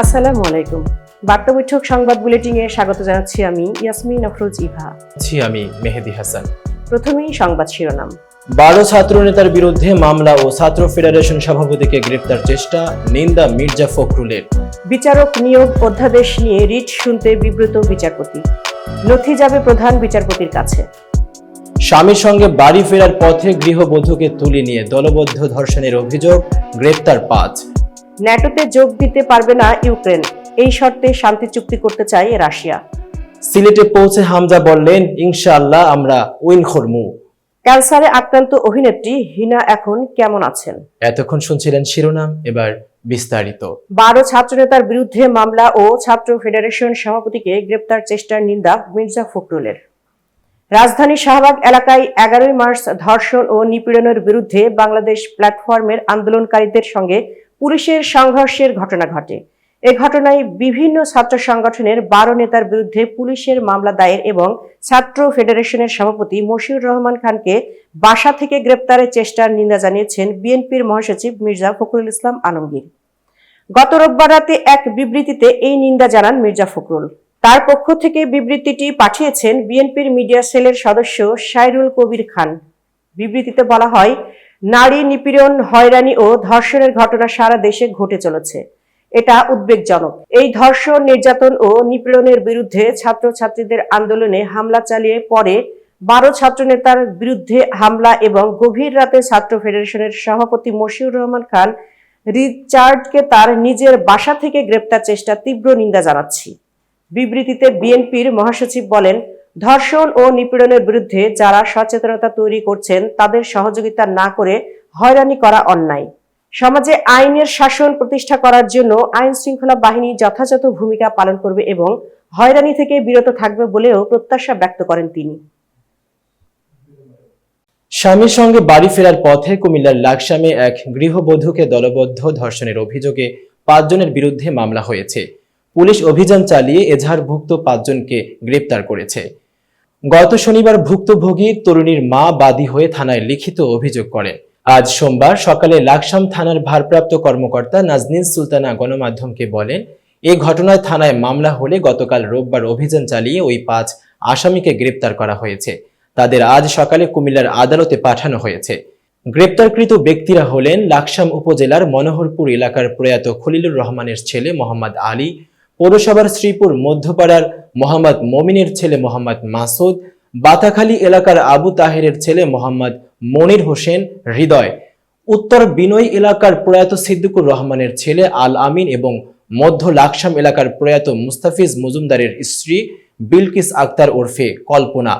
আসসালামু আলাইকুম। বার্তা বৈঠক সংবাদ বুলেটিংয়ে স্বাগত জানাচ্ছি আমি ইয়াসমিন আফরোজ ইভা। ছি আমি মেহেদি হাসান। প্রথমেই সংবাদ শিরোনাম। বারো ছাত্র নেতার বিরুদ্ধে মামলা ও ছাত্র ফেডারেশন সভাপতিকে গ্রেপ্তার চেষ্টা নিন্দা মির্জা ফখরুলের। বিচারক নিয়োগ অধ্যাদেশ নিয়ে রিট শুনতে বিব্রত বিচারপতি। নথি যাবে প্রধান বিচারপতির কাছে। স্বামীর সঙ্গে বাড়ি ফেরার পথে গৃহবধূকে তুলে নিয়ে দলবদ্ধ ধর্ষণের অভিযোগ গ্রেপ্তার পাঁচ। ন্যাটোতে যোগ দিতে পারবে না ইউক্রেন। এই শর্তে শান্তি চুক্তি করতে চায় রাশিয়া। সিলেটে পৌঁছে হামজা বললেন ইনশাআল্লাহ আমরা উইন খরমু। ক্যান্সারে আক্রান্ত অভিনেত্রী হিনা এখন কেমন আছেন? এতক্ষণ শুনছিলেন শিরোনাম এবার বিস্তারিত। বারো ছাত্রনেতার বিরুদ্ধে মামলা ও ছাত্র ফেডারেশন সভাপতিকে গ্রেপ্তার চেষ্টার নিন্দা মির্জা ফখরুলের। রাজধানী শাহবাগ এলাকায় এগারোই মার্চ ধর্ষণ ও নিপীড়নের বিরুদ্ধে বাংলাদেশ প্ল্যাটফর্মের আন্দোলনকারীদের সঙ্গে পুলিশের সংঘর্ষের ঘটনা ঘটে। এ ঘটনায় বিভিন্ন ছাত্র সংগঠনের বারো নেতার বিরুদ্ধে পুলিশের মামলা দায়ের এবং ছাত্র ফেডারেশনের সভাপতি মশিউর রহমান খানকে বাসা থেকে গ্রেপ্তারের চেষ্টার নিন্দা জানিয়েছেন বিএনপির মহাসচিব মির্জা ফখরুল ইসলাম আলমগীর। গত রোববার রাতে এক বিবৃতিতে এই নিন্দা জানান মির্জা ফখরুল। তার পক্ষ থেকে বিবৃতিটি পাঠিয়েছেন বিএনপির মিডিয়া সেলের সদস্য সাইরুল কবির খান। বিবৃতিতে বলা হয়, নারী নিপীড়ন, হয়রানি ও ধর্ষণের ঘটনা সারা দেশে ঘটে চলেছে। এটা উদ্বেগজনক। এই ধর্ষণ, নির্যাতন ও নিপীড়নের বিরুদ্ধে ছাত্রছাত্রীদের আন্দোলনে হামলা চালিয়ে পরে বারো ছাত্রনেতার বিরুদ্ধে হামলা এবং গভীর রাতে ছাত্র ফেডারেশনের সভাপতি মশিউর রহমান খান রিচার্ডকে তার নিজের বাসা থেকে গ্রেপ্তার চেষ্টা তীব্র নিন্দা জানাচ্ছি। বিবৃতিতে বিএনপির মহাসচিব বলেন, ধর্ষণ ও নিপীড়নের বিরুদ্ধে যারা সচেতনতা তৈরি করছেন, তাদের সহযোগিতা না করে হয়রানি করা অন্যায়। সমাজে আইনের শাসন প্রতিষ্ঠা করার জন্য আইন শৃঙ্খলা বাহিনী যথাযথ ভূমিকা পালন করবে এবং হয়রানি থেকে বিরত থাকবে বলেও প্রত্যাশা ব্যক্ত করেন তিনি। স্বামীর সঙ্গে বাড়ি ফেরার পথে কুমিল্লার লাকসামে এক গৃহবধূকে দলবদ্ধ ধর্ষণের অভিযোগে পাঁচজনের বিরুদ্ধে মামলা হয়েছে। পুলিশ অভিযান চালিয়ে এজাহারভুক্ত পাঁচজনকে গ্রেপ্তার করেছে। গত শনিবার ভুক্তভোগী তরুণীর মা বাদী হয়ে থানায় লিখিত অভিযোগ করেন। আজ সোমবার সকালে লাকসাম থানার ভারপ্রাপ্ত কর্মকর্তা নাজনীন সুলতানা গণমাধ্যমকে বলেন, এ ঘটনায় থানায় মামলা হলে গতকাল রোববার অভিযান চালিয়ে ওই পাঁচ আসামিকে গ্রেপ্তার করা হয়েছে। তাদের আজ সকালে কুমিল্লার আদালতে পাঠানো হয়েছে। গ্রেপ্তারকৃত ব্যক্তিরা হলেন লাকসাম উপজেলার মনোহরপুর এলাকার প্রয়াত খলিলুর রহমানের ছেলে মোহাম্মদ আলী পৌরসভার শ্রীপুর মধ্যপাড়ার মোহাম্মদ মমিনের ছেলে মোহাম্মদ মাসুদ, বাতাখালী এলাকার আবু তাহেরের ছেলে মোহাম্মদ মনির হোসেন হৃদয়, উত্তর বিনয় এলাকার প্রয়াত সিদ্দিকুর রহমানের ছেলে আল আমিন এবং মধ্য লাকসাম এলাকার প্রয়াত মুস্তাফিজ মজুমদারের স্ত্রী বিলকিস আক্তার ওরফে কল্পনা।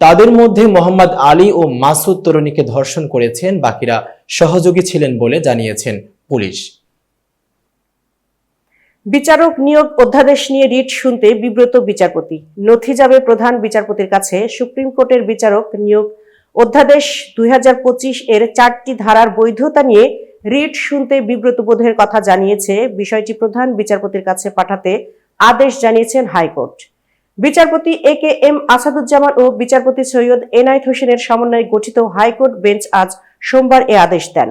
তাদের মধ্যে মোহাম্মদ আলী ও মাসুদ তরুণীকে ধর্ষণ করেছেন, বাকিরা সহযোগী ছিলেন বলে জানিয়েছেন পুলিশ। বিচারক নিয়োগ অধ্যাদেশ নিয়ে রিট শুনতে বিব্রত বিচারপতি। নথি যাবে প্রধান বিচারপতির কাছে। সুপ্রিম কোর্টের বিচারক নিয়োগ অধ্যাদেশ দুই হাজার পঁচিশ এর চারটি ধারার বৈধতা নিয়ে রিট শুনতে বিব্রত বোধের কথা জানিয়েছে বিষয়টি প্রধান বিচারপতির কাছে পাঠাতে আদেশ জানিয়েছেন হাইকোর্ট। বিচারপতি এ কে এম আসাদুজ্জামান ও বিচারপতি সৈয়দ এনায়েত হোসেনের সমন্বয়ে গঠিত হাইকোর্ট বেঞ্চ আজ সোমবার এ আদেশ দেন।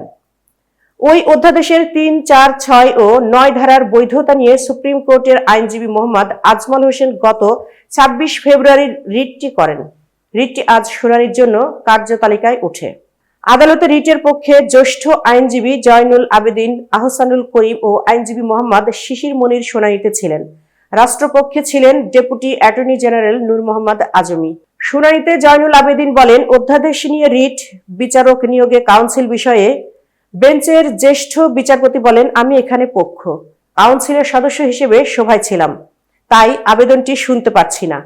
ওই অধ্যাদেশের তিন, চার, ছয় ও নয় ধারার বৈধতা নিয়ে সুপ্রিম কোর্টের আইনজীবী মোহাম্মদ আজমাল হোসেন গত ছাব্বিশ ফেব্রুয়ারি রিটটি করেন। রিটটি আজ শুনানির জন্য কার্যতালিকায় ওঠে আদালতে রিটের পক্ষে জ্যেষ্ঠ আইনজীবী জয়নুল আবেদিন, আহসানুল করিম ও আইনজীবী মোহাম্মদ শিশির মনির শুনানিতে ছিলেন। রাষ্ট্রপক্ষে ছিলেন deputy attorney general Nur Mohammad Azmi. শুনানিতে জয়নুল আবেদিন বলেন, অধ্যাদেশ নিয়ে রিট বিচারক নিয়োগে কাউন্সিল বিষয়ে বেঞ্চের জ্যেষ্ঠ বিচারপতি বলেন, আমি এখানে পক্ষ। কাউন্সিলের সদস্য হিসেবে সভায় ছিলাম। তাই আবেদনটি শুনতে পাচ্ছি না।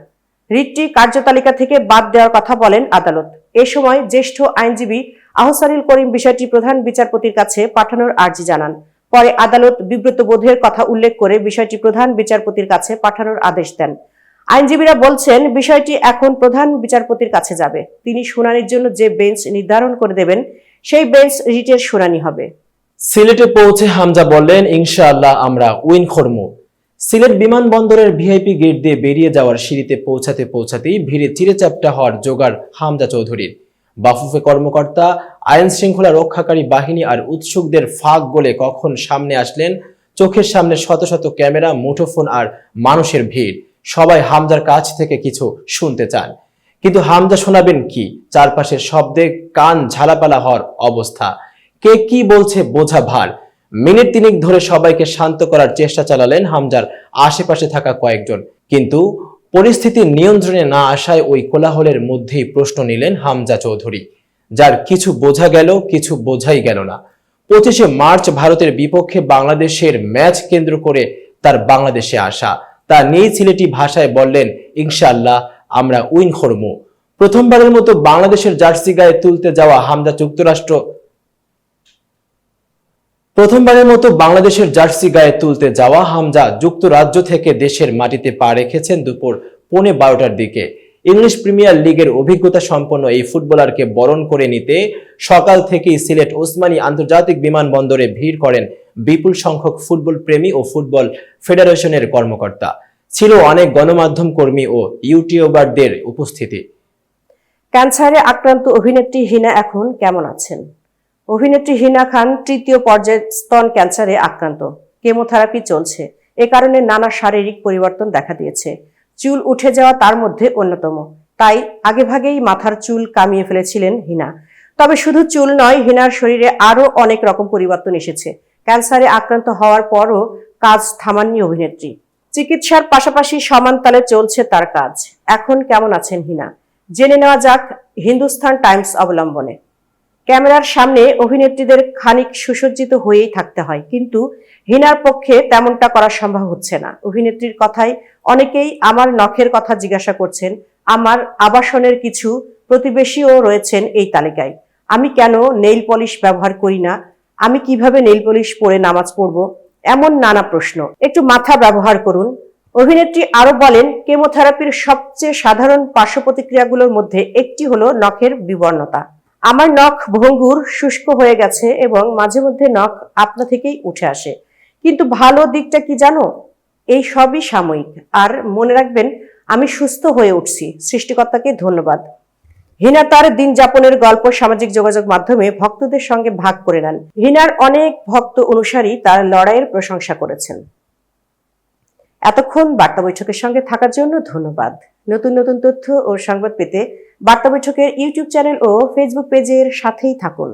রিটটি কার্যতালিকা থেকে বাদ দেওয়ার কথা বলেন আদালত। এ সময় জ্যেষ্ঠ আইনজীবী আহসানুল করিম বিষয়টি প্রধান বিচারপতির কাছে পাঠানোর আর্জি জানান। পরে আদালত বিব্রত বোধের কথা উল্লেখ করে বিষয়টি প্রধান বিচারপতির কাছে পাঠানোর আদেশ দেন। আইনজীবীরা বলছেন, বিষয়টি এখন প্রধান বিচারপতির কাছে যাবে। তিনি শুনানির জন্য যে বেঞ্চ নির্ধারণ করে দেবেন সেই বেঞ্চ রিটের শুনানি হবে। সিলেটে পৌঁছে হামজা বললেন, ইনশাআল্লাহ আমরা উইন খরমু সিলেট বিমানবন্দরের ভিআইপি গেট দিয়ে বেরিয়ে যাওয়ার সিঁড়িতে পৌঁছাতে পৌঁছাতেই ভিড়ে চিরেচাপটা হওয়ার জোগাড় হামজা চৌধুরীর। বাফুফে কর্মকর্তা, আইন শৃঙ্খলা রক্ষাকারী বাহিনী আর উৎসুকদের ফাঁক গলে কখন সামনে আসলেন, চোখের সামনে শত শত ক্যামেরা, মুঠোফোন আর মানুষের ভিড়। সবাই হামজার কাছ থেকে কিছু শুনতে চান। কিন্তু হামজা শোনাবেন কি? চারপাশের শব্দে কান ঝালাপালা হওয়ার অবস্থা। কে কি বলছে বোঝা ভার। মিনিট তিনিক ধরে সবাইকে শান্ত করার চেষ্টা চালালেন হামজার আশেপাশে থাকা কয়েকজন। কিন্তু পরিস্থিতি নিয়ন্ত্রণে না আসায় ওই কোলাহলের মধ্যেই প্রশ্ন নিলেন হামজা চৌধুরী। যার কিছু বোঝা গেল, কিছু বোঝাই গেল না। পঁচিশে মার্চ ভারতের বিপক্ষে বাংলাদেশের ম্যাচ কেন্দ্র করে তার বাংলাদেশে আসা। তার নিজ ছেলেটি ভাষায় বললেন, ইনশাআল্লাহ আমরা উইন করমু প্রথমবারের মতো বাংলাদেশের জার্সি গায়ে তুলতে যাওয়া হামজা যুক্তরাষ্ট্র প্রথমবারের মতো বাংলাদেশের জার্সি গায়ে তুলতে যাওয়া হামজা যুক্তরাজ্য থেকে দেশের মাটিতে পা রেখেছেন দুপুর পৌনে বারোটার দিকে। ইংলিশ প্রিমিয়ার লিগের অভিজ্ঞতা সম্পন্ন এই ফুটবলারকে বরণ করে নিতে সকাল থেকেই সিলেট ওসমানী আন্তর্জাতিক বিমানবন্দরে ভিড় করেন বিপুল সংখ্যক ফুটবল প্রেমী ও ফুটবল ফেডারেশনের কর্মকর্তা। ছিল অনেক গণমাধ্যম কর্মী ও ইউটিউবারদের উপস্থিতি। ক্যান্সারে আক্রান্ত অভিনেত্রী হিনা এখন কেমন আছেন? অভিনেত্রী হিনা খান তৃতীয় পর্যায়ের স্তন ক্যান্সারে আক্রান্ত। কেমোথেরাপি চলছে। এ কারণে নানা শারীরিক পরিবর্তন দেখা দিয়েছে। চুল উঠে যাওয়া তার মধ্যে অন্যতম। তাই আগেভাগেই মাথার চুল কামিয়ে ফেলেছিলেন হিনা। তবে শুধু চুল নয়, হিনার শরীরে আরও অনেক রকম পরিবর্তন এসেছে। ক্যান্সারে আক্রান্ত হওয়ার পরও কাজ থামাননি অভিনেত্রী। চিকিৎসার পাশাপাশি সমান তালে চলছে তার কাজ। এখন কেমন আছেন হিনা? জেনে নেওয়া যাক হিন্দুস্তান টাইমস অবলম্বনে। ক্যামেরার সামনে অভিনেত্রীদের খানিক সুসজ্জিত হয়েই থাকতে হয়, কিন্তু হিনার পক্ষে তেমনটা করা সম্ভব হচ্ছে না। অভিনেত্রীর কথায় অনেকেই আমার নখের কথা জিজ্ঞাসা করছেন, আমার আবাসনের কিছু প্রতিবেশীও রয়েছেন এই তালিকায়। আমি কেন নেইল পলিশ ব্যবহার করি না? আমি কীভাবে নেইল পলিশ পরে নামাজ পড়ব? এমন নানা প্রশ্ন। একটু মাথা ব্যবহার করুন। অভিনেত্রী আরও বলেন, কেমোথেরাপির সবচেয়ে সাধারণ পার্শ্ব প্রতিক্রিয়াগুলোর মধ্যে একটি হলো নখের বিবর্ণতা। আমার নখ ভঙ্গুর, শুষ্ক হয়ে গেছে এবং মাঝে মধ্যে নখ আপনা থেকেই উঠে আসে। কিন্তু ভালো দিকটা কি জানো? এই সবই সাময়িক। আর মনে রাখবেন, আমি সুস্থ হয়ে উঠছি। সৃষ্টিকর্তাকে ধন্যবাদ। হিনা তার দিন যাপনের গল্প সামাজিক যোগাযোগ মাধ্যমে ভক্তদের সঙ্গে ভাগ করে নেন। হিনার অনেক ভক্ত অনুসারী তার লড়াইয়ের প্রশংসা করেছেন। এতক্ষণ বার্তা বৈঠকের সঙ্গে থাকার জন্য ধন্যবাদ। নতুন নতুন তথ্য ও সংবাদ পেতে বার্তা বৈঠকের ইউটিউব চ্যানেল ও ফেসবুক পেজের সাথেই থাকুন।